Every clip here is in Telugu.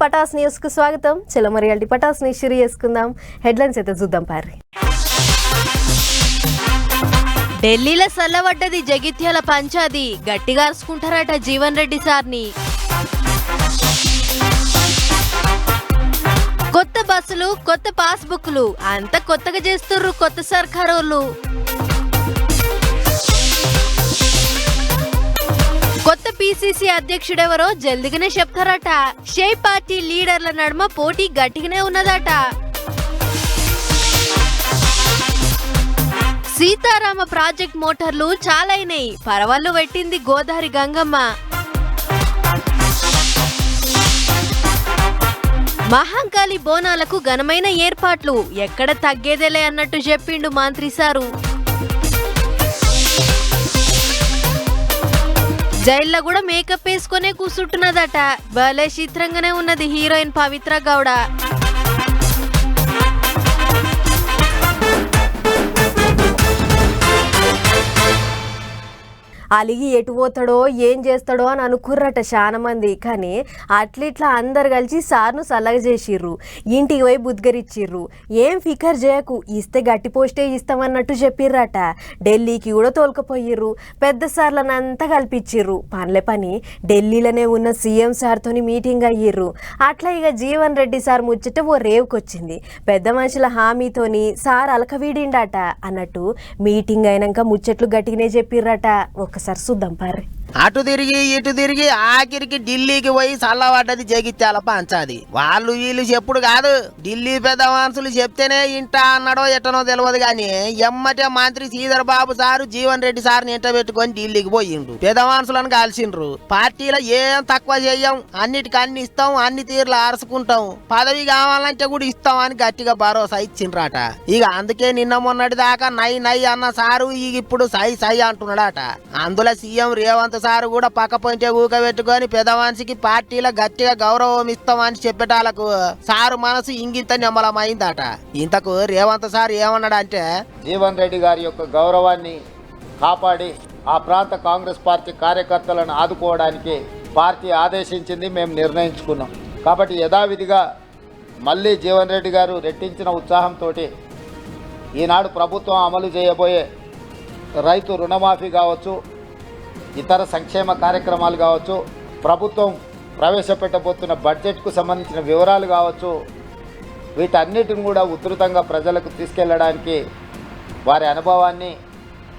పటాస్ న్యూస్కు స్వాగతం చిలమరియాల్టి పటాస్ని షురు చేసుకుందాం. హెడ్లైన్స్ అయితే చూద్దాం పారి ఢిల్లీలో సల్లబడ్డది జగిత్యాల పంచాది. గట్టిగా అరుచుకుంటారట జీవన్ రెడ్డి సార్ని. కొత్త బస్సులు కొత్త పాస్బుక్లు అంత కొత్తగా చేస్తుర్రు కొత్త సర్కారోళ్ళు. పిసిసి అధ్యక్షుడెవరో జల్దిగానే చెప్తారట. షే పార్టీ లీడర్ల నడుమ పోటీ గట్టిగానే ఉన్నదట. సీతారామ ప్రాజెక్ట్ మోటార్లు చాలైనాయి. పరవళ్ళు పెట్టింది గోదావరి గంగమ్మ. మహంకాళి బోనాలకు ఘనమైన ఏర్పాట్లు. ఎక్కడ తగ్గేదేలే అన్నట్టు చెప్పిండు మంత్రి సారు. జైల్లో కూడా మేకప్ వేసుకునే కూర్చుంటున్నదట భలే చిత్రంగానే ఉన్నది హీరోయిన్ పవిత్ర గౌడ. అలిగి ఎటు పోతాడో ఏం చేస్తాడో అని అనుకుర్రట చాలా మంది కానీ అట్లిట్లా అందరు కలిసి సార్ను సలగ చేసిర్రు. ఇంటికి పోయి బుద్గరిచ్చిర్రు ఏం ఫికర్ చేయకు ఇస్తే గట్టి పోస్టే ఇస్తామన్నట్టు చెప్పిర్రట. ఢిల్లీకి కూడా తోలుకపోయిర్రు. పెద్ద సార్లను అంతా కల్పించిర్రు. పనులే పని ఢిల్లీలోనే ఉన్న సీఎం సార్తోని మీటింగ్ అయ్యిర్రు. అట్లా ఇక జీవన్ రెడ్డి సార్ ముచ్చట ఓ రేవుకొచ్చింది. పెద్ద మనుషుల హామీతోని సార్ అలకవీడిండట అన్నట్టు మీటింగ్ అయినాక ముచ్చట్లు గట్టిగానే చెప్పిర్రట. ఒక ఒకసారి చూద్దాం పారి. అటు తిరిగి ఇటు తిరిగి ఆఖరికి ఢిల్లీకి పోయి చల్లబడ్డది జగిత్యాల పంచాది వాళ్ళు వీళ్ళు చెప్పుడు కాదు. ఢిల్లీ పెద్ద మనుషులు చెప్తేనే ఇంటా అన్నాడో ఎట్టనో తెలియదు కానీ ఎమ్మటే మంత్రి శ్రీధర్ బాబు సారు జీవన్ రెడ్డి సార్ని ఇంట పెట్టుకొని ఢిల్లీకి పోయిండు పెద్ద మనుషులను కలిసిండ్రు పార్టీలో ఏం తక్కువ చెయ్యం. అన్నిటికి అన్ని ఇస్తాం అన్ని తీర్లు అరుచుకుంటాం పదవి కావాలంటే కూడా ఇస్తాం అని గట్టిగా భరోసా ఇచ్చిండ్రట. ఇక అందుకే నిన్న మొన్నటి దాకా నై నై అన్న సారు ఇక ఇప్పుడు సై సై అంటున్నాడట. అందులో సీఎం రేవంత్ సారు కూడా పక్కపొంచే ఊకబెట్టుకొని ఊక పెదవాన్సికి పార్టీలో గట్టిగా గౌరవం ఇస్తామని చెప్పేటాలకు సారు మనసు ఇంగింత నిమ్మలమైందట ఇంతకు రేవంత్ సార్ ఏమన్నాడంటే జీవన్ రెడ్డి గారి యొక్క గౌరవాన్ని కాపాడి ఆ ప్రాంత కాంగ్రెస్ పార్టీ కార్యకర్తలను ఆదుకోవడానికి పార్టీ ఆదేశించింది మేము నిర్ణయించుకున్నాం. కాబట్టి యథావిధిగా మళ్ళీ జీవన్ రెడ్డి గారు రెట్టించిన ఉత్సాహంతో ఈనాడు ప్రభుత్వం అమలు చేయబోయే రైతు రుణమాఫీ కావచ్చు ఇతర సంక్షేమ కార్యక్రమాలు కావచ్చు ప్రభుత్వం ప్రవేశపెట్టబోతున్న బడ్జెట్కు సంబంధించిన వివరాలు కావచ్చు వీటన్నిటిని కూడా ఉధృతంగా ప్రజలకు తీసుకెళ్ళడానికి వారి అనుభవాన్ని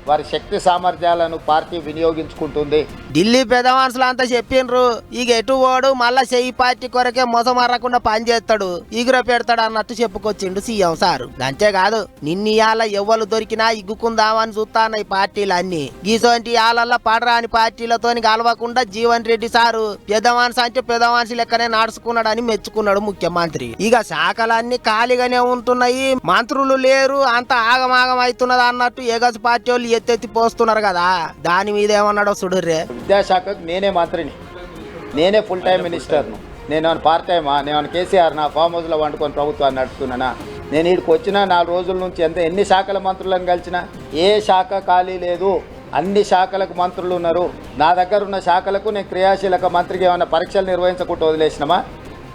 వారి శక్తి సామర్థ్యాలను పార్టీ వినియోగించుకుంటుంది. ఢిల్లీ పెద్ద మనుషులు అంతా చెప్పిండ్రు. ఇక ఎటు ఓడు మళ్ళా చెయ్యి పార్టీ కొరకే మొసమరకుండా పని చేస్తాడు. ఈగుర పెడతాడు అన్నట్టు చెప్పుకొచ్చిండు సీఎం సారు. అంతేకాదు నిన్నియాల ఎవ్వరు దొరికినా ఇగ్గుకుందామని చూస్తాను ఈ పార్టీలు అన్ని గీసోంటి యాలల్లా పడరాని పార్టీలతోని కలవకుండా జీవన్ రెడ్డి సారు పెద్ద మనిషి అంటే పెద్ద మనిషి లెక్కనే నడుచుకున్నాడని మెచ్చుకున్నాడు ముఖ్యమంత్రి. ఇక శాఖలన్నీ ఖాళీగానే ఉంటున్నాయి. మంత్రులు లేరు అంత ఆగమాగం అవుతున్నది అన్నట్టు ఏగస్ పార్టీ వాళ్ళు ఎత్తెత్తి పోస్తున్నారు కదా. దాని మీద ఏమన్నాడో సుడుర్రే విద్యాశాఖకు నేనే మంత్రిని. నేనే ఫుల్ టైం మినిస్టర్ను నేను ఏమైనా పార్ట్ టైమా నేను ఏమైనా కేసీఆర్ నా ఫామ్ హౌస్లో వండుకొని ప్రభుత్వాన్ని నడుపుతున్నానా? నేను ఇక్కడికి వచ్చిన నాలుగు రోజుల నుంచి ఎంత ఎన్ని శాఖల మంత్రులను కలిసిన ఏ శాఖ ఖాళీ లేదు. అన్ని శాఖలకు మంత్రులు ఉన్నారు. నా దగ్గర ఉన్న శాఖలకు నేను క్రియాశీలక మంత్రికి ఏమైనా పరీక్షలు నిర్వహించకుండా వదిలేసినామా?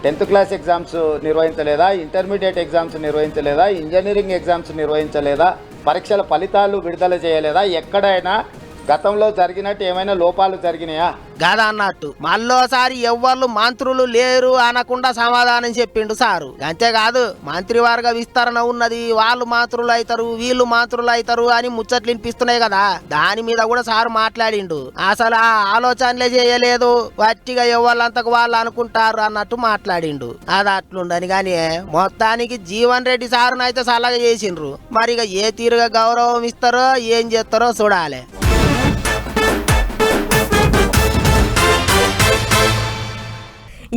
టెన్త్ క్లాస్ ఎగ్జామ్స్ నిర్వహించలేదా? ఇంటర్మీడియట్ ఎగ్జామ్స్ నిర్వహించలేదా? ఇంజనీరింగ్ ఎగ్జామ్స్ నిర్వహించలేదా? పరీక్షల ఫలితాలు విడుదల చేయలేదా? ఎక్కడైనా గతంలో జరిగినట్టు ఏమైనా లోపాలు జరిగినాయా? గదా అన్నట్టు. మళ్ళోసారి ఎవ్వరు మంత్రులు లేరు అనకుండా సమాధానం చెప్పిండు సారు. అంతేకాదు మంత్రివర్గ విస్తరణ ఉన్నది. వాళ్ళు మాత్రులు అవుతారు వీళ్ళు మాత్రులు అవుతారు అని ముచ్చట్లు వినిపిస్తున్నాయి కదా. దాని మీద కూడా సారు మాట్లాడిండు. అసలు ఆ ఆలోచనలే చేయలేదు. వట్టిగా ఎవళ్ళంతకు వాళ్ళు అనుకుంటారు అన్నట్టు మాట్లాడిండు. అది అట్లుండని గాని మొత్తానికి జీవన్ రెడ్డి సారునైతే సలహా చేసిండ్రు. మరి ఇక ఏ తీరుగా గౌరవం ఇస్తారో ఏం చేస్తారో చూడాలి.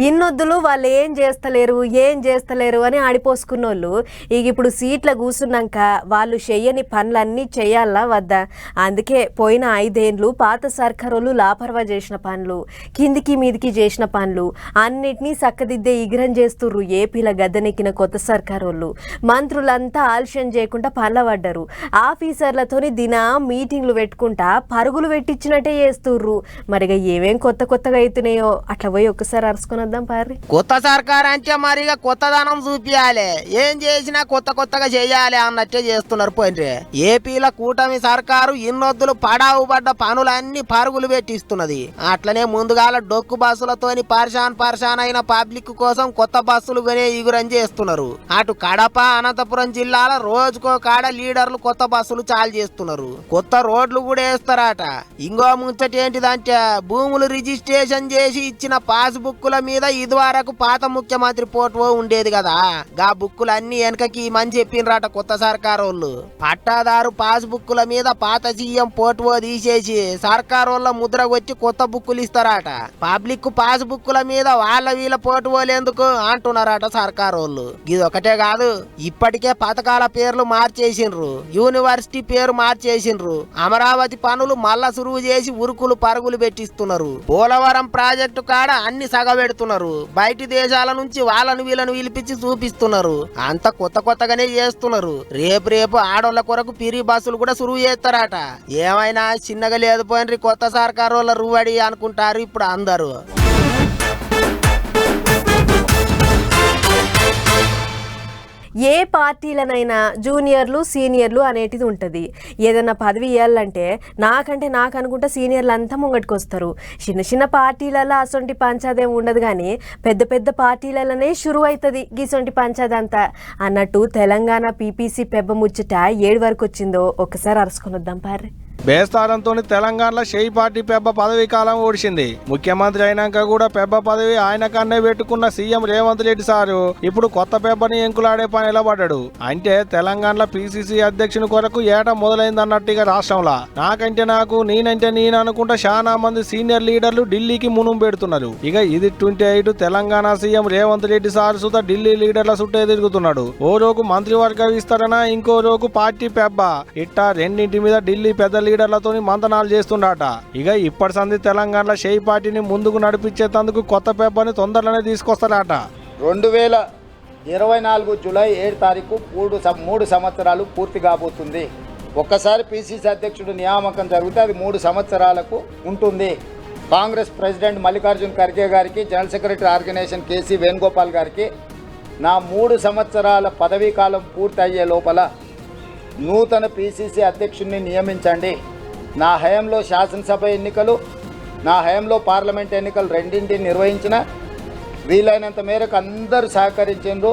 ఇన్నొద్దులు వాళ్ళు ఏం చేస్తలేరు ఏం చేస్తలేరు అని ఆడిపోసుకున్న వాళ్ళు ఇక ఇప్పుడు సీట్ల కూర్చున్నాక వాళ్ళు చెయ్యని పనులన్నీ చేయాలా వద్దా? అందుకే పోయిన ఐదేండ్లు పాత సర్కారోళ్ళు లాపర్వా చేసిన పనులు కిందికి మీదికి చేసిన పనులు అన్నిటినీ చక్కదిద్దే ఇగ్రం చేస్తుర్రు ఏపీల గద్దెనెక్కిన కొత్త సర్కారోళ్ళు. మంత్రులంతా ఆలస్యం చేయకుండా పనులబడ్డరు ఆఫీసర్లతోని దిన మీటింగ్లు పెట్టుకుంటా పరుగులు పెట్టించినట్టే చేస్తుర్రు. మరిగా ఏమేం కొత్త కొత్తగా అవుతున్నాయో అట్లా పోయి ఒక్కసారి అరుచుకొని చేద్దాం పారి కొత్త సర్కార్ అంటే మరిగా కొత్తదనం చూపియాలి. ఏం చేసినా కొత్త కొత్తగా చేయాలి అన్నట్టే చేస్తున్నారు పోయినరే. ఏపీల కూటమి సర్కారు ఇన్నొద్దులు పడావు పడ్డ పనులన్నీ పరుగులు పెట్టిస్తున్నది. అట్లనే ముందుగాల డొక్కు బస్సులతోని పర్షాన్ పర్షాన్ అయిన పబ్లిక్ కోసం కొత్త బస్సులు కొనే ఇగురం చేస్తున్నారు. అటు కడప అనంతపురం జిల్లాల రోజుకో కాడ లీడర్లు కొత్త బస్సులు చాలు చేస్తున్నారు. కొత్త రోడ్లు కూడా వేస్తారట. ఇంకో ముచ్చట ఏంటిదంటే భూములు రిజిస్ట్రేషన్ చేసి ఇచ్చిన పాస్బుక్ల మీద మీద ఇదివరకు పాత ముఖ్యమంత్రి ఫోటో ఉండేది కదా. గా బుక్కులు అన్ని వెనకకి మని చెప్పిండ్రట కొత్త సర్కారోళ్ళు. పట్టాదారు పాస్ బుక్కుల మీద పాత సీఎం ఫోటో తీసేసి సర్కారోళ్ళ ముద్ర వచ్చి కొత్త బుక్కులు ఇస్తారట. పబ్లిక్ పాస్ బుక్కుల మీద వాళ్ళ వీళ్ళ ఫోటోలు ఎందుకు అంటున్నారట సర్కారోళ్ళు. ఇది ఒకటే కాదు ఇప్పటికే పథకాల పేర్లు మార్చేసిండ్రు. యూనివర్సిటీ పేరు మార్చేసిండ్రు. అమరావతి పనులు మళ్ళా సురువు చేసి ఉరుకులు పరుగులు పెట్టిస్తున్నారు. పోలవరం ప్రాజెక్టు కాడ అన్ని సగబెడుతున్నారు. బయటి దేశాల నుంచి వాళ్ళను వీళ్ళను పిలిపించి చూపిస్తున్నారు. అంత కొత్త కొత్తగానే చేస్తున్నారు. రేపు రేపు ఆడోళ్ళ కొరకు పిరి బస్సులు కూడా సురువు చేస్తారట. ఏమైనా చిన్నగా లేదు పోయినరి కొత్త సర్కారు వాళ్ళ రువడి అనుకుంటారు ఇప్పుడు అందరూ. ఏ పార్టీలనైనా జూనియర్లు సీనియర్లు అనేటిది ఉంటుంది. ఏదైనా పదవి ఇవ్వాలంటే నాకంటే నాకు అనుకుంటా సీనియర్లు అంతా ముంగటికి వస్తారు చిన్న చిన్న పార్టీలలో అసొంటి పంచాదేం ఉండదు కానీ పెద్ద పెద్ద పార్టీలలోనే షురు అవుతుంది గీసొంటి పంచాదంతా. అంతా అన్నట్టు తెలంగాణ పీపీసీ పెబ్బ ముచ్చట ఏడు వరకు వచ్చిందో ఒకసారి అరుసుకొని వద్దాం పార్రి. బేస్తారంతో తెలంగాణలో షేయి పార్టీ పెబ్బ పదవి కాలం ఓడిచింది ముఖ్యమంత్రి అయినాక కూడా పెబ్బ పదవి ఆయన కన్నే పెట్టుకున్న సీఎం రేవంత్ రెడ్డి సారు ఇప్పుడు కొత్త పెబ్బని ఎంకులాడే పని నిలబడ్డాడు. అంటే తెలంగాణలో పిసిసి అధ్యక్షుని కొరకు ఏట మొదలైందన్నట్టుగా రాష్ట్రంలో. నాకంటే నాకు నేనంటే నేను అనుకుంటా చాలా మంది సీనియర్ లీడర్లు ఢిల్లీకి మునుం పెడుతున్నారు. ఇక ఇది twenty eight Telangana CM Revanth Reddy sir సుత ఢిల్లీ లీడర్ల చుట్టే తిరుగుతున్నాడు. ఓ రోజు మంత్రివర్గ విస్తరణ ఇంకో రోజు పార్టీ పెబ్బ. ఇట్టా రెండింటి మీద ఢిల్లీ పెద్దలు లీడర్లతో మంతనాలు చేస్తుండట. ఇక ఇప్పటి సంది తెలంగాణలో షేయి పార్టీని ముందుకు నడిపించేందుకు కొత్త పెబ్బని తొందరలోనే తీసుకొస్తారట. రెండు వేల ఇరవై నాలుగు జూలై ఏడు తారీఖు మూడు సం- మూడు సంవత్సరాలు పూర్తి కాబోతుంది. ఒక్కసారి పిసిసి అధ్యక్షుడు నియామకం జరిగితే అది మూడు సంవత్సరాలకు ఉంటుంది. కాంగ్రెస్ ప్రెసిడెంట్ మల్లికార్జున్ ఖర్గే గారికి general secretary organisation KC Venugopal గారికి నా మూడు సంవత్సరాల పదవీ కాలం పూర్తి అయ్యే లోపల నూతన పిసిసి అధ్యక్షుడిని నియమించండి. నా హయంలో శాసనసభ ఎన్నికలు నా హయంలో పార్లమెంట్ ఎన్నికలు రెండింటిని నిర్వహించిన వీలైనంత మేరకు అందరూ సహకరించిండ్రు.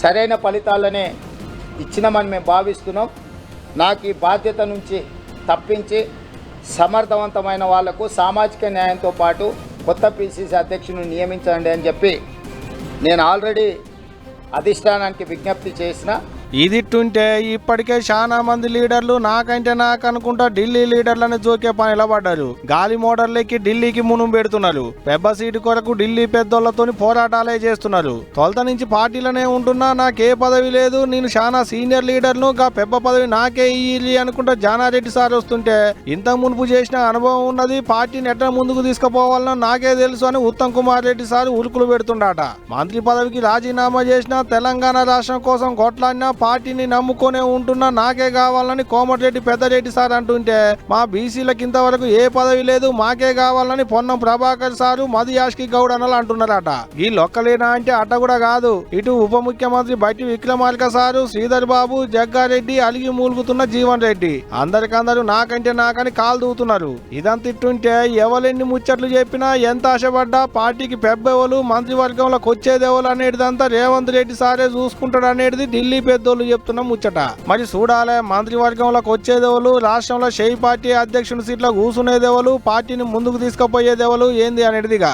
సరైన ఫలితాలనే ఇచ్చినామని మేము భావిస్తున్నాం. నాకు ఈ బాధ్యత నుంచి తప్పించి సమర్థవంతమైన వాళ్ళకు సామాజిక న్యాయంతో పాటు కొత్త పిసిసి అధ్యక్షుని నియమించండి అని చెప్పి నేను ఆల్రెడీ అధిష్టానానికి విజ్ఞప్తి చేసిన ఇదిట్టుంటే ఇప్పటికే చాలా మంది లీడర్లు నాకంటే నాకు అనుకుంటా ఢిల్లీ లీడర్లను జోకే పని నిలబడ్డారు. గాలి మోటార్లకి ఢిల్లీకి మునుం పెడుతున్నారు. పెబ్బ సీటు కొరకు ఢిల్లీ పెద్దోళ్ళతో పోరాటాలే చేస్తున్నారు. తొలత నుంచి పార్టీలోనే ఉంటున్నా నాకే పదవి లేదు. నేను చాలా సీనియర్ లీడర్ను గా పెబ్బ పదవి నాకే ఇయ్యి అనుకుంటా జానారెడ్డి సార్ వస్తుంటే ఇంత మునుపు చేసిన అనుభవం ఉన్నది పార్టీని ఎట్లా ముందుకు తీసుకుపోవాలనో నాకే తెలుసు అని ఉత్తమ్ కుమార్ రెడ్డి సార్ ఉరుకులు పెడుతుండట. మంత్రి పదవికి రాజీనామా చేసిన తెలంగాణ రాష్ట్రం కోసం కొట్లాడినా పార్టీని నమ్ముకొనే ఉంటున్నా నాకే కావాలని కోమటిరెడ్డి పెద్దరెడ్డి సార్ అంటుంటే మా బీసీలకు ఇంతవరకు ఏ పదవి లేదు మాకే కావాలని పొన్నం ప్రభాకర్ సారు మధు యాష్కి గౌడ్ అనలు అంటున్నారట. ఈ లొక్కలేనా అంటే అట్ట కూడా కాదు. ఇటు ఉప ముఖ్యమంత్రి బట్టి విక్రమార్క సారు శ్రీధర్ బాబు జగ్గారెడ్డి అలిగి మూలుగుతున్న జీవన్ రెడ్డి. అందరికందరూ నాకంటే నాకని కాలు దూతున్నారు. ఇదంతా ఇట్టుంటే ఎవరెన్ని ముచ్చట్లు చెప్పినా ఎంత ఆశపడ్డా పార్టీకి పెబ్బెవలు మంత్రివర్గంలోకి వచ్చేదేవలు అనేటిదంతా రేవంత్ రెడ్డి సారే చూసుకుంటాడు అనేది ఢిల్లీ పెద్ద పెద్దోళ్ళు చెప్తున్న ముచ్చట. మరి చూడాలే మంత్రివర్గంలోకి వచ్చేదేవలు రాష్ట్రంలో షేయి పార్టీ అధ్యక్షుని సీట్లో కూసునేదేవలు పార్టీని ముందుకు తీసుకుపోయేదేవలు ఏంది అనేటిదిగా.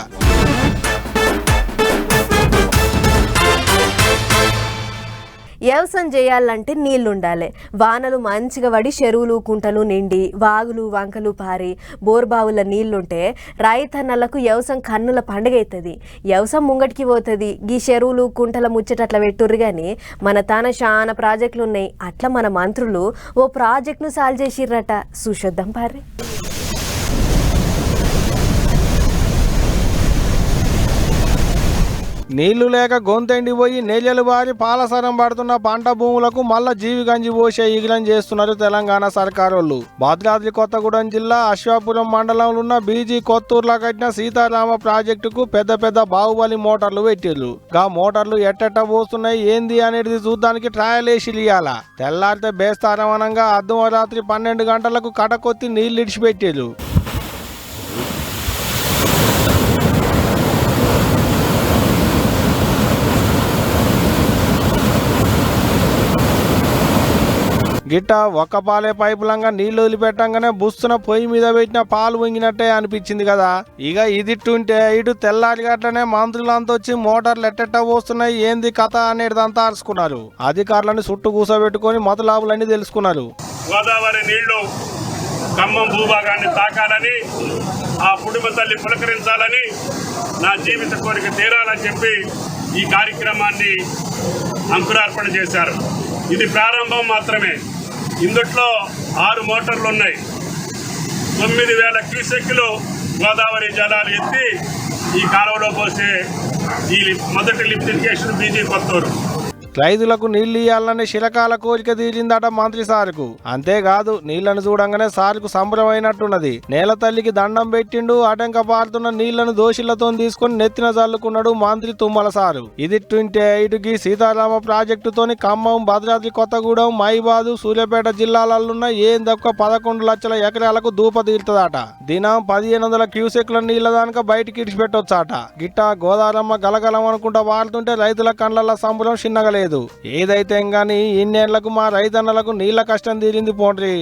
వ్యవసాయం చేయాలంటే నీళ్ళు ఉండాలి వానలు మంచిగా పడి చెరువులు కుంటలు నిండి వాగులు వంకలు పారి బోర్బావుల నీళ్ళుంటే రైతన్నలకు వ్యవసాయం కన్నుల పండుగ అవుతుంది వ్యవసాయం ముంగటికి పోతుంది. గీ చెరువులు కుంటల ముచ్చట అట్లా పెట్టుర్రు కానీ మన తాన చాలా ప్రాజెక్టులు ఉన్నాయి అట్లా మన మంత్రులు ఓ ప్రాజెక్టును సాల్వ్ చేసిర్రట. చూసొద్దాం పారే నీళ్ళు లేక గొంతెండిపోయి నేలలు బారి పాలసరం పడుతున్న పంట భూములకు మళ్ళా జీవి గంజి పోసే ఈగలం చేస్తున్నారు తెలంగాణ సర్కారోళ్ళు. భద్రాద్రి కొత్తగూడెం జిల్లా అశ్వాపురం మండలంలో ఉన్న బీజీ కొత్తూరులో కట్టిన సీతారామ ప్రాజెక్టుకు పెద్ద పెద్ద బాహుబలి మోటార్లు పెట్టిర్రు. గా మోటార్లు ఎట్టెట్ట పోస్తున్నాయి ఏంది అనేది చూద్దానికి ట్రయల్ వేసి ఇయ్యాల. తెల్లారితే బేస్తారమనంగా అర్ధరాత్రి పన్నెండు గంటలకు కటకొత్తి నీళ్ళు ఇడిచిపెట్టిర్రు. గిట్ట ఒక్క పాలే పైపులంగా నీళ్ళు వదిలిపెట్టంగానే బుస్తున పొయ్యి మీద పెట్టిన పాలు వంగినట్టే అనిపించింది కదా. ఇక ఇదిట్టుంటే ఇటు తెల్లారి గట్లనే మంత్రులంతా వచ్చి మోటార్లు ఎట్టెట్ట పోస్తున్నాయి ఏంది కథ అనేటిదంతా అరుచుకున్నారు అధికారులను చుట్టూ కూసబెట్టుకొని మతలాభులన్నీ తెలుసుకున్నారు. గోదావరి నీళ్ళు ఖమ్మం భూభాగాన్ని తాకాలని ఆ కుటుంబ తల్లి పులకరించాలని నా జీవిత కోరిక తీరాలని చెప్పి ఈ కార్యక్రమాన్ని అంకురార్పణ చేశారు. ఇది ప్రారంభం మాత్రమే. ఇందుట్లో ఆరు మోటార్లు ఉన్నాయి. తొమ్మిది వేల క్యూసెక్లు గోదావరి జలాలు ఎత్తి ఈ కాలువలో పోసే ఈ మొదటి లిఫ్ట్ ఇరిగేషన్ బీజీ కొత్తూరు. రైతులకు నీళ్ళు ఇయ్యాలనే శిలకాల కోరిక తీరిందట మంత్రి సారుకు. అంతేకాదు నీళ్ళను చూడంగానే సార్కు సంబరమైనట్టున్నది. నేల తల్లికి దండం పెట్టిండు అటంక పారుతున్న నీళ్ళను దోషులతో తీసుకుని నెత్తిన చల్లుకున్నాడు మంత్రి తుమ్మల సారు. ఇది ట్వంటీ ఇటుకి సీతారామ ప్రాజెక్టుతోని ఖమ్మం భద్రాద్రి కొత్తగూడెం మైబాదు సూర్యాపేట జిల్లాలలోన్న ఏం తక్కువ పదకొండు లక్షల ఎకరాలకు దూప తీరుతుందట. దినం పదిహేను వందల క్యూసెక్ల నీళ్ళ దానిక బయటికి ఇడిచిపెట్టొచ్చాట. గిట్ట గోదారమ్మ గలగలం అనుకుంటా వాడుతుంటే రైతుల కండ్ల సంబరం చిన్నగలేదు. లేదు. ఏదైతే గాని ఇన్నేళ్ళకు మా రైతన్నలకు నీళ్ళ కష్టం తీరింది పోండ్రి.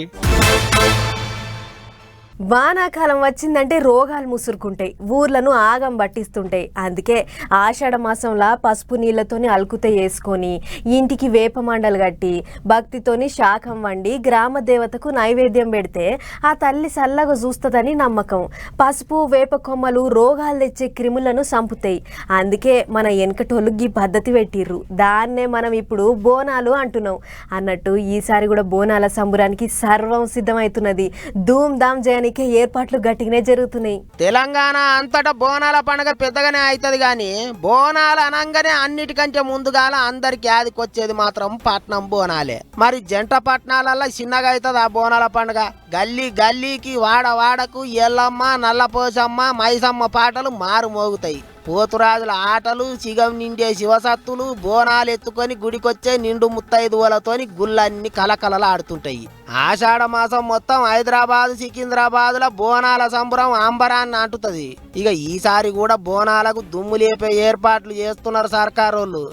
వానాకాలం వచ్చిందంటే రోగాలు ముసురుకుంటాయి ఊర్లను ఆగం పట్టిస్తుంటాయి. అందుకే ఆషాఢ మాసంలా పసుపు నీళ్ళతోని అలుకుత వేసుకొని ఇంటికి వేప మండలు కట్టి భక్తితోని శాఖం వండి గ్రామ దేవతకు నైవేద్యం పెడితే ఆ తల్లి చల్లగా చూస్తుందని నమ్మకం. పసుపు వేప కొమ్మలు రోగాలు తెచ్చే క్రిములను చంపుతాయి అందుకే మన వెనకటోళ్ళు ఈ పద్ధతి పెట్టిర్రు. దాన్నే మనం ఇప్పుడు బోనాలు అంటున్నాం. అన్నట్టు ఈసారి కూడా బోనాల సంబురానికి సర్వం సిద్ధమవుతున్నది ధూమ్ ధామ్ చేయడానికి ఏర్పాట్లు గట్టిగానే జరుగుతున్నాయి. తెలంగాణ అంతటా బోనాల పండుగ పెద్దగానే అవుతుంది కానీ బోనాలు అనగానే అన్నిటికంటే ముందుగాల అందరికి ఆదికొచ్చేది మాత్రం పట్నం బోనాలే. మరి జంట పట్నాలల్లో చిన్నగా అవుతుంది ఆ బోనాల పండుగ. గల్లీ గల్లీకి వాడ వాడకు ఎల్లమ్మ నల్లపోసమ్మ మైసమ్మ పాటలు మారు మోగుతాయి పోతురాజుల ఆటలు సిగం నిండే శివసత్తులు బోనాలు ఎత్తుకొని గుడికొచ్చే నిండు ముత్తైదువులతోని గుళ్ళన్నీ కలకలలాడుతుంటాయి. ఆషాఢ మాసం మొత్తం హైదరాబాద్ సికింద్రాబాద్ల బోనాల సంబరం అంబరాన్ని అంటుతుంది. ఇక ఈసారి కూడా బోనాలకు దుమ్ము లేపే ఏర్పాట్లు చేస్తున్నారు సర్కారోళ్ళు.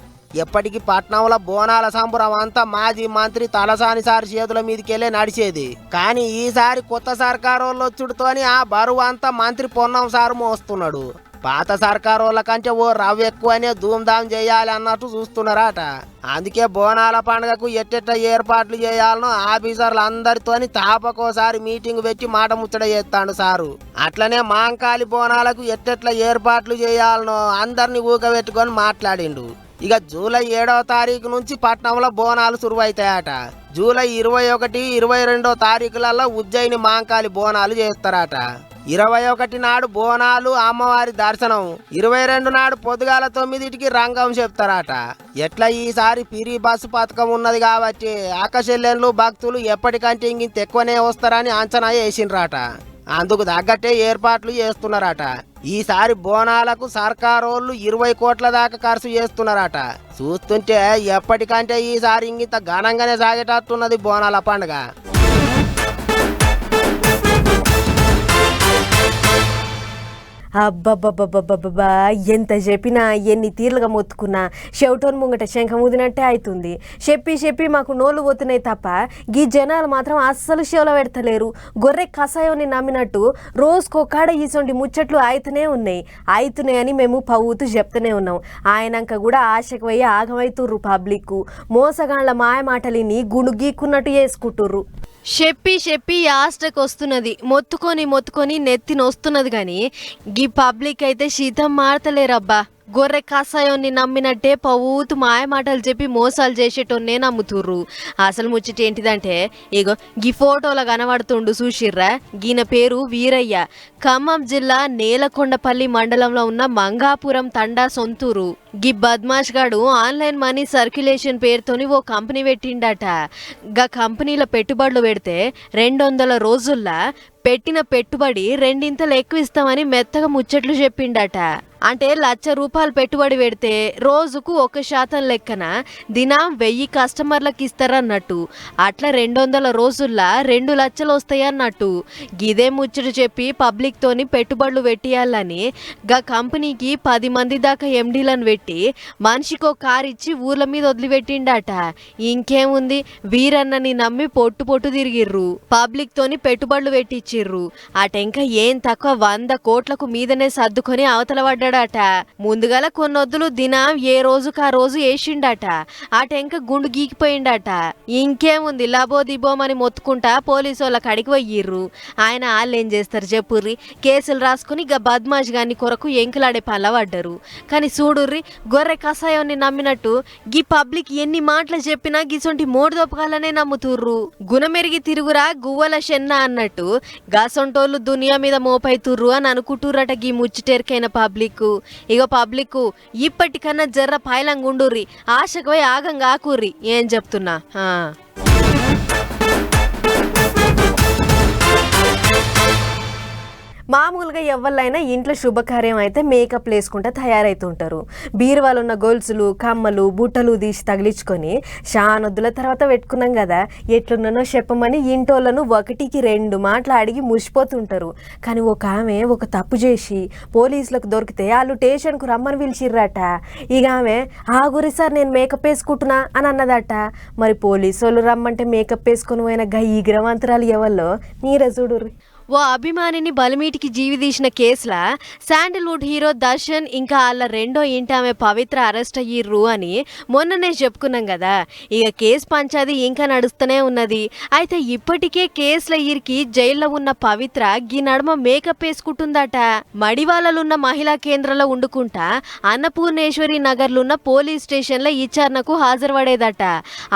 ఎప్పటికీ పట్నంలో బోనాల సంబరం అంతా మాజీ మంత్రి తలసాని సారి చేతుల మీదకెళ్ళే నడిచేది. కానీ ఈసారి కొత్త సర్కారోళ్ళు వచ్చుడుతోని ఆ బరువు అంతా మంత్రి పొన్నం సారు మోస్తున్నాడు. పాత సర్కారోళ్ళ కంటే ఓ రవ్వ ఎక్కువనే ధూమ్ధామ్ చేయాలి అన్నట్టు చూస్తున్నారట. అందుకే బోనాల పండుగకు ఎట్టెట్ట ఏర్పాట్లు చేయాలనో ఆఫీసర్లు అందరితోని తాపకోసారి మీటింగ్ పెట్టి మాట ముచ్చట చేస్తాడు సారు. అట్లనే మాంకాలి బోనాలకు ఎట్టెట్ల ఏర్పాట్లు చేయాలనో అందరిని ఊకబెట్టుకొని మాట్లాడిండు. ఇక జూలై ఏడవ తారీఖు నుంచి పట్నంలో బోనాలు సురువైతాయట. జూలై ఇరవై ఒకటి ఇరవై రెండో తారీఖులలో ఉజ్జయిని మాంకాలి బోనాలు చేస్తారట. ఇరవై ఒకటి నాడు బోనాలు అమ్మవారి దర్శనం. ఇరవై రెండు నాడు పొద్దుగాల తొమ్మిదిటికి రంగం చెప్తారట. ఎట్లా ఈసారి పిరి బస్సు పథకం ఉన్నది కాబట్టి ఆకశల్యంలు భక్తులు ఎప్పటికంటే ఇంత ఎక్కువనే వస్తారని అంచనా వేసిండ్రట. అందుకు తగ్గట్టే ఏర్పాట్లు చేస్తున్నారట. ఈసారి బోనాలకు సర్కారోళ్ళు ఇరవై కోట్ల దాకా ఖర్చు చేస్తున్నారట. చూస్తుంటే ఎప్పటికంటే ఈసారి ఇంత ఘనంగానే సాగేటట్టున్నది బోనాల పండుగ. అబ్బబ్బబ్బబ్బబ్బబ్బా ఎంత చెప్పినా ఎన్ని తీర్లుగా మొత్తుకున్నా షెవటోన్ ముంగట శంఖం ఊదినట్టే అవుతుంది చెప్పి చెప్పి మాకు నోళ్ళు పోతున్నాయి తప్ప గీ జనాలు మాత్రం అస్సలు షేవలో పెడతలేరు. గొర్రె కషాయాన్ని నమ్మినట్టు రోజుకొకాడ ఈసొంటి ముచ్చట్లు అయితేనే ఉన్నాయి. అయితున్నాయని మేము పవ్వుతూ చెప్తూనే ఉన్నాం. ఆయనంక కూడా ఆశకు పోయి ఆగమైతుర్రు పబ్లిక్ మోసగాళ్ళ మాయ మాటలిని చేసుకుంటుర్రు. చెప్పి చెప్పి యాస్టకు వస్తున్నది. మొత్తుకొని మొత్తుకొని నెత్తిన వస్తున్నది కానీ గీ పబ్లిక్ అయితే శీతం మారతలేరబ్బా. గొర్రె కాసాయోన్ని నమ్మినట్టే పౌతు మాయమాటలు చెప్పి మోసాలు చేసేటోన్నే నమ్ముతుర్రు. అసలు ముచ్చట ఏంటిదంటే ఇగో గీ ఫోటోలో కనబడుతుండు చూసిర్రా? గీన పేరు వీరయ్య. ఖమ్మం జిల్లా నేలకొండపల్లి మండలంలో ఉన్న మంగాపురం తండా సొంతూరు. గీ బద్మాష్ గాడు ఆన్లైన్ మనీ సర్క్యులేషన్ పేరుతోని ఓ కంపెనీ పెట్టిండట. గా కంపెనీలో పెట్టుబడులు పెడితే రెండు వందల రోజుల్లా పెట్టిన పెట్టుబడి రెండింతలు ఎక్కువ ఇస్తామని మెత్తగా ముచ్చట్లు చెప్పిండట. అంటే లక్ష రూపాయలు పెట్టుబడి పెడితే రోజుకు ఒక శాతం లెక్కన దినం వెయ్యి కస్టమర్లకు ఇస్తారన్నట్టు అట్లా రెండు వందల రోజుల్లో రెండు లక్షలు వస్తాయన్నట్టు గిదే ముచ్చట చెప్పి పబ్లిక్తోని పెట్టుబడులు పెట్టియాలని గా కంపెనీకి పది మంది దాకా ఎండీలను పెట్టి మనిషికో కారు ఇచ్చి ఊర్ల మీద వదిలిపెట్టిండట. ఇంకేముంది? వీరన్నని నమ్మి పొట్టు పొట్టు తిరిగిర్రు. పెట్టుబడులు తోని పెట్టుబడులు ఆ అటెంక ఏం తక్కువ వంద కోట్లకు మీదనే సర్దుకొని అవతల పడ్డాడట. ముందుగాల కొన్నొద్దులు దినం ఏ రోజుకు ఆ రోజు వేసిండట అటెంక గుండు గీకిపోయిండట. ఇంకేముంది లబో దిబోమని మొత్తుకుంటా పోలీసు వాళ్ళ అడిగి పోయిర్రు. ఆయన వాళ్ళు ఏం చేస్తారు చెప్పుర్రి? కేసులు రాసుకుని ఇక బద్మాష్ గాని కొరకు ఎంకులాడే పనుల కానీ చూడుర్రి గొర్రె కషాయాన్ని నమ్మినట్టు గీ పబ్లిక్ ఎన్ని మాటలు చెప్పినా గిసొంటి మోడు దొప్పకాలనే నమ్ముతుర్రు. గుణమెరిగి తిరుగురా గువ్వల షెన్న అన్నట్టు గాసొంటోళ్ళు దునియా మీద మోపైతుర్రు అని అనుకుంటుర్రట గీ ముచ్చిటేరికైన పబ్లిక్ ఇగో పబ్లిక్ ఇప్పటికన్నా జర్ర పాయలంగుండుర్రి ఆశకు పోయి ఆగంగా ఆకుర్రి ఏం చెప్తున్నా? మామూలుగా ఎవరైనా ఇంట్లో శుభకార్యం అయితే మేకప్ వేసుకుంటా తయారైతుంటారు. బీరువాలు ఉన్న గొలుసులు కమ్మలు బుట్టలు తీసి తగిలించుకొని షానొద్దుల తర్వాత పెట్టుకున్నాం కదా. ఎట్లున్నానో చెప్పమని ఇంటోళ్ళను ఒకటికి రెండు మాటలు అడిగి ముసిపోతుంటారు కానీ ఒక ఆమె ఒక తప్పు చేసి పోలీసులకు దొరికితే వాళ్ళు స్టేషన్కు రమ్మని పిలిచిర్రట. ఇక ఆమె ఆ గురి సార్ నేను మేకప్ వేసుకుంటున్నా అని అన్నదట. మరి పోలీసు వాళ్ళు రమ్మంటే మేకప్ వేసుకొని పోయిన గా ఈ ఎవరిలో నీరే చూడుర్రి ఓ అభిమానిని బలిమీటికి జీవిదీసిన కేసుల కేసులా శాండల్వుడ్ హీరో దర్శన్ ఇంకా వాళ్ళ రెండో ఇంటి ఆమె పవిత్ర అరెస్ట్ అయ్యిర్రు అని మొన్ననే చెప్పుకున్నాం కదా. ఇక కేసు పంచాది ఇంకా నడుస్తూనే ఉన్నది. అయితే ఇప్పటికే కేసుల ఇరికి జైల్లో ఉన్న పవిత్ర గీ నడుమ మేకప్ వేసుకుంటుందట. మడివాళ్ళలున్న మహిళా కేంద్రంలో ఉండుకుంటా అన్నపూర్ణేశ్వరి నగర్లున్న పోలీస్ స్టేషన్లో విచారణకు హాజరుపడేదట.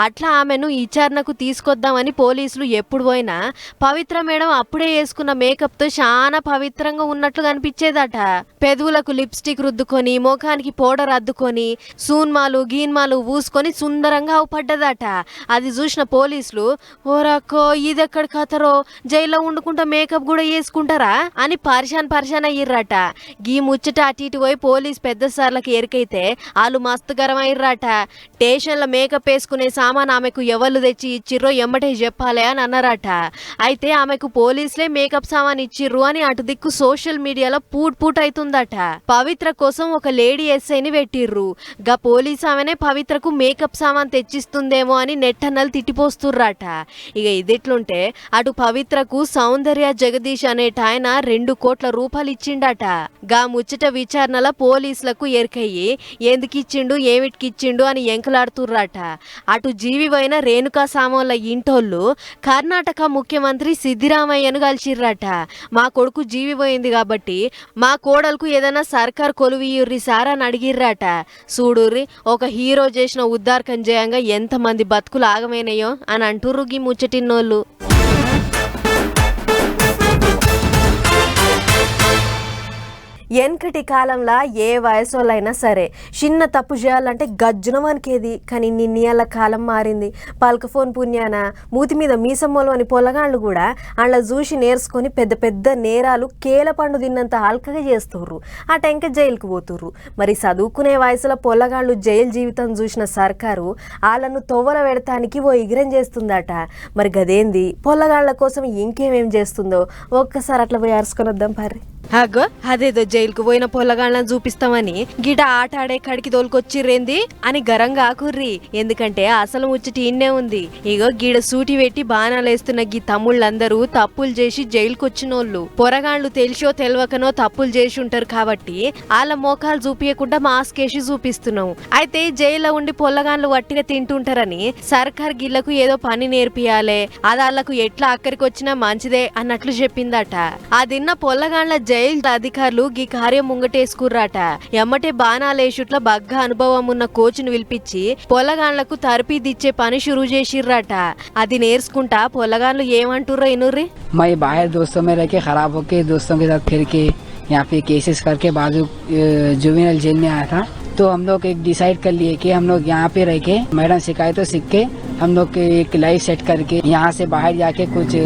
అట్లా ఆమెను విచారణకు తీసుకొద్దామని పోలీసులు ఎప్పుడు పోయినా పవిత్ర మేడం అప్పుడే వేసుకున్న మేకప్తో చాలా పవిత్రంగా ఉన్నట్లు కనిపించేదట పెదవులకు లిప్స్టిక్ రుద్దుకొని ముఖానికి పౌడర్ అద్దుకొని సూన్మాలు గీన్మాలు ఊసుకొని సుందరంగా అవుపడ్డదట. అది చూసిన పోలీసులు ఓరాకో ఇదెక్కడ కథరో? జైల్లో ఉండుకుంటా మేకప్ కూడా వేసుకుంటారా? అని పరిశాన్ పరిశాన్ అయ్యిర్రట. గీ ముచ్చట అటు ఇటు పోయి పోలీస్ పెద్ద సార్లకు ఎరికైతే వాళ్ళు మస్తు గరం అయ్యిర్రట స్టేషన్లో మేకప్ వేసుకునే సామాన్ ఆమెకు ఎవరు తెచ్చి ఇచ్చిర్రో ఎమ్మటే చెప్పాలి అని అన్నారట. అయితే ఆమెకు పోలీసులే మేకప్ మేకప్ సామాన్ ఇచ్చిర్రు అని అటు దిక్కు సోషల్ మీడియాలో పూట్ పూట్ అవుతుందట పవిత్ర కోసం ఒక లేడీ ఎస్ఐని పెట్టిర్రు. గా పోలీస్ ఆమెనే పవిత్రకు మేకప్ సామాన్ తెచ్చిస్తుందేమో అని నెట్టన్నలు తిట్టిపోస్తుర్రట. ఇక ఇదిట్లుంటే అటు పవిత్రకు సౌందర్య జగదీష్ అనేట ఆయన రెండు కోట్ల రూపాయలు ఇచ్చిండట. గా ముచ్చట విచారణల పోలీసులకు ఎరికయ్యి ఎందుకిచ్చిండు? ఏమిటికిచ్చిండు? అని ఎంకలాడుతుర్రట. అటు జీవివైన రేణుకా సామోళ్ళ ఇంటోళ్ళు కర్ణాటక ముఖ్యమంత్రి సిద్ధిరామయ్యను కలిసిర్రట మా కొడుకు జీవిపోయింది కాబట్టి మా కోడలకు ఏదైనా సర్కార్ కొలువియుర్రి సార్ అని అడిగిర్రట. చూడుర్రి ఒక హీరో చేసిన ఉద్దార్కం చేయంగా ఎంతమంది బతుకులు ఆగమైనాయో అని అంటుర్రు గీ ముచ్చటిన్నోళ్ళు. వెనకటి కాలంలో ఏ వయసోళ్ళైనా సరే చిన్న తప్పు చేయాలంటే గజ్జున వనికేది కానీ నిన్నేళ్ళ కాలం మారింది. పలక ఫోన్ పుణ్యాన? మూతి మీద మీసమ్మలు అని పొలగాళ్ళు కూడా అలా చూసి నేర్చుకొని పెద్ద పెద్ద నేరాలు కేల పండు తిన్నంత ఆల్కగా చేస్తుర్రు. ఆ టెంక జైలుకు పోతుర్రు. మరి చదువుకునే వయసులో పొలగాళ్ళు జైలు జీవితం చూసిన సర్కారు వాళ్ళను తొవ్వల పెడతానికి ఓ ఇగ్రం చేస్తుందట. మరి గదేంది? పొల్లగాళ్ళ కోసం ఇంకేమేం చేస్తుందో ఒక్కసారి అట్లా పోయి అరుచుకొని వద్దాం పర్రి. అగో అదేదో జైలుకు పోయిన పొల్లగాళ్ళని చూపిస్తామని. గిట ఆట ఆడే కాడికి తోలుకొచ్చిర్రేంది? అని గరంగా ఆకుర్రి. ఎందుకంటే అసలు ముచ్చటి ఇన్నే ఉంది. ఇగో గిడ సూటి పెట్టి బాణాలేస్తున్న గీ తమ్ముళ్ళందరూ తప్పులు చేసి జైలుకు వచ్చినోళ్ళు పొరగాళ్ళు తెలిసో తెలవకనో తప్పులు చేసి ఉంటారు కాబట్టి వాళ్ళ మోకాలు చూపించకుండా మాస్క్ వేసి చూపిస్తున్నాం. అయితే జైల్లో ఉండి పొల్లగాళ్ళు వట్టిగా తింటుంటారని సర్కార్ గిళ్ళకు ఏదో పని నేర్పియాలే. అది వాళ్ళకు ఎట్లా అక్కడికి వచ్చినా మంచిదే అన్నట్లు చెప్పిందట. ఆ దిన్న పొల్లగాళ్ళ జైలు అధికారులు గీ కార్యం ముంగటేసుకుర్రాట ఎమ్మటే బాణాలేషుట్ల బగ్గా అనుభవం ఉన్న కోచ్ను పిలిపించి పొలగాండ్లకు తరపిదిచ్చే పని షురూ చేసిర్రాట అది నేర్చుకుంటా పొలగాండ్లు ఏమంటుర్రో ఇనుర్రి मैं बाहर दोस्तों में रह के खराब होके दोस्तों के साथ फिर के यहाँ पे केसेस करके बाजू जुवेनल जेल में आया था तो हम लोग एक डिसाइड कर लिए कि हम लोग यहाँ पे रह के मैडम शिकायतों सीख के हम लोग एक लाइफ सेट करके यहाँ से बाहर जाके कुछ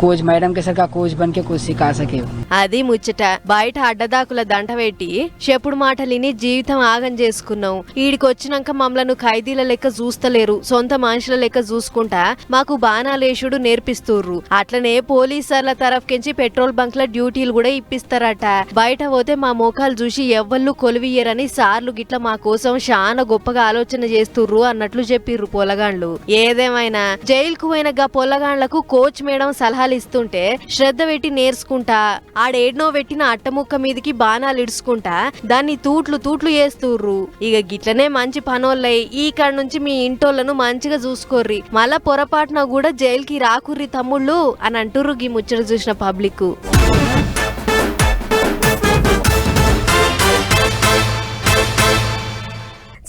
కోచ్ మేడం కి సరిగా కోచ్ బన్ కే కోచ్ సికా సకే అది ముచ్చట. బయట అడ్డదాకుల దంట పెట్టి చెప్పుడు మాటలిని జీవితం ఆగం చేసుకున్నాం ఈడికొచ్చినాక మమ్మలను ఖైదీల లెక్క చూస్తలేరు. సొంత మనుషుల లెక్క చూసుకుంటా మాకు బాణాలేషుడు నేర్పిస్తుర్రు. అట్లనే పోలీసర్ల తరఫుకించి పెట్రోల్ బంక్ ల డ్యూటీలు కూడా ఇప్పిస్తారట. బయట పోతే మా మోకాలు చూసి ఎవ్వళ్ళు కొలివియ్యరని సార్లు గిట్ల మా కోసం చాలా గొప్పగా ఆలోచన చేస్తుర్రు అన్నట్లు చెప్పిర్రు పొలగాండ్లు. ఏదేమైనా జైలుకు పోయిన గా పొలగాండ్లకు కోచ్ మేడం సలహా సలహాలు ఇస్తుంటే శ్రద్ధ పెట్టి నేర్చుకుంటా. ఆడేడ్నో పెట్టిన అట్టముక్క మీదకి బాణాలు ఇడుచుకుంటా. దాన్ని తూట్లు తూట్లు చేస్తుర్రు. ఇక గిట్లనే మంచి పనోళ్ళై ఈ కాడ నుంచి మీ ఇంటోళ్ళను మంచిగా చూసుకోర్రి. మళ్ళా పొరపాటున కూడా జైలుకి రాకుర్రి తమ్ముళ్ళు అని అంటుర్రు గీ ముచ్చట చూసిన పబ్లిక్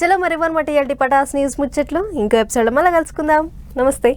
చలో మరి వన్ మటి పటాస్ న్యూస్ ముచ్చట్లు. ఇంకో ఎపిసోడ్ మళ్ళీ కలుసుకుందాం. నమస్తే.